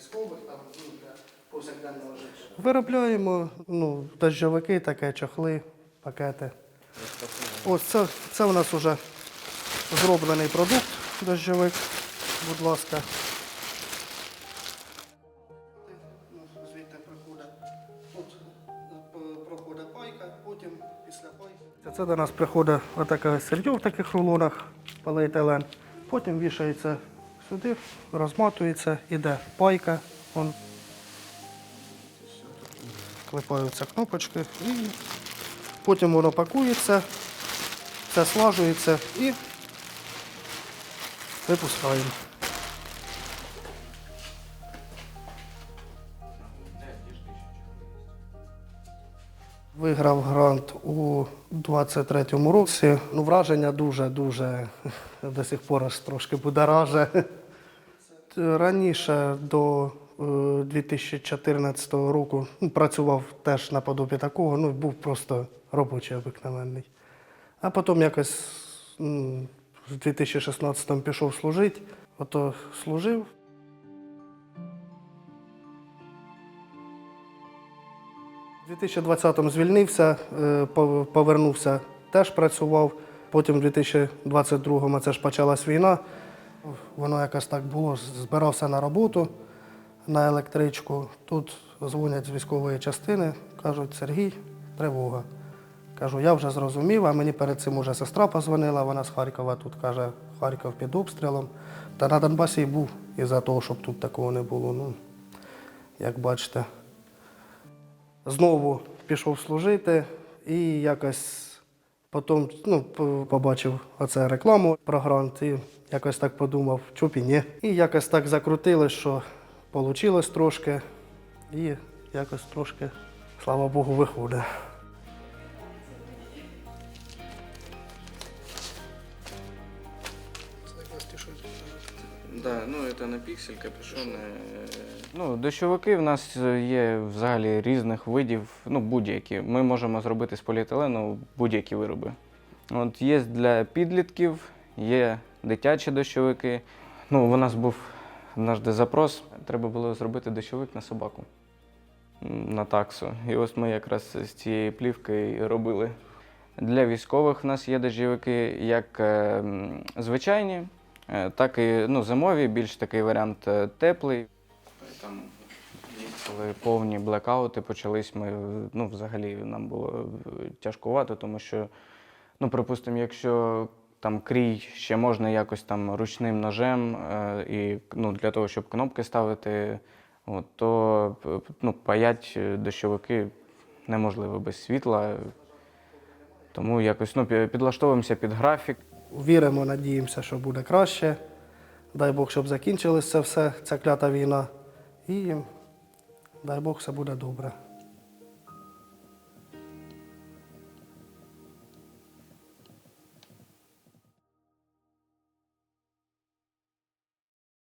військових, там ну, для повсякденного життя. Виробляємо ну, дощовики, таке, чохли, пакети. Ось це, це у нас вже зроблений продукт дощовик. Будь ласка. Звідти приходить, тут е, проходить пайка, потім після пайки. Це до нас приходить отаке сердю в таких рулонах поліетилен. Потім вішається сюди, розматується, іде пайка. Вон клепаються кнопочки і потім воно пакується, все слажується і випускаємо. Виграв грант у 23-му році. Ну, враження дуже-дуже до сих пор аж трошки будораже. Раніше до е, 2014 року ну, працював теж наподобі такого, ну був просто робочий обикновенний. А потім якось в 2016 пішов служити, ото служив. У 2020-му звільнився, е, повернувся, теж працював. Потім у 2022-му це ж почалась війна. Воно якось так було. Збирався на роботу на електричку. Тут дзвонять з військової частини, кажуть, Сергій, тривога. Кажу, я вже зрозумів, а мені перед цим уже сестра позвонила, вона з Харкова тут каже, Харків під обстрілом. Та на Донбасі й був із-за того, щоб тут такого не було. Ну, як бачите, знову пішов служити і якось потім ну, побачив оце рекламу про грант і якось так подумав, чуп і ні. І якось так закрутили, що вийшло трошки, і якось трошки, слава Богу, виходить. Да, ну это на піксель, капюшон. е, Ну, дощовики в нас є взагалі різних видів, ну будь-які. Ми можемо зробити з поліетилену будь-які вироби. От є для підлітків, є дитячі дощовики. Ну, у нас був однажды запрос. Треба було зробити дощовик на собаку на таксу. І ось ми якраз з цієї плівки робили. Для військових в нас є дощовики як е, звичайні, е, так і ну, зимові, більш такий варіант е, теплий. Там, коли повні блекаути почались, ми ну, взагалі нам було е, тяжкувато, тому що, ну, припустимо, якщо там крій ще можна якось там ручним ножем, е, і ну, для того, щоб кнопки ставити, от, то ну, паять е, дощовики неможливо без світла. Тому якось ну, підлаштовуємося під графік. Віримо, надіємося, що буде краще. Дай Бог, щоб закінчилося все, ця клята війна. І дай Бог, все буде добре.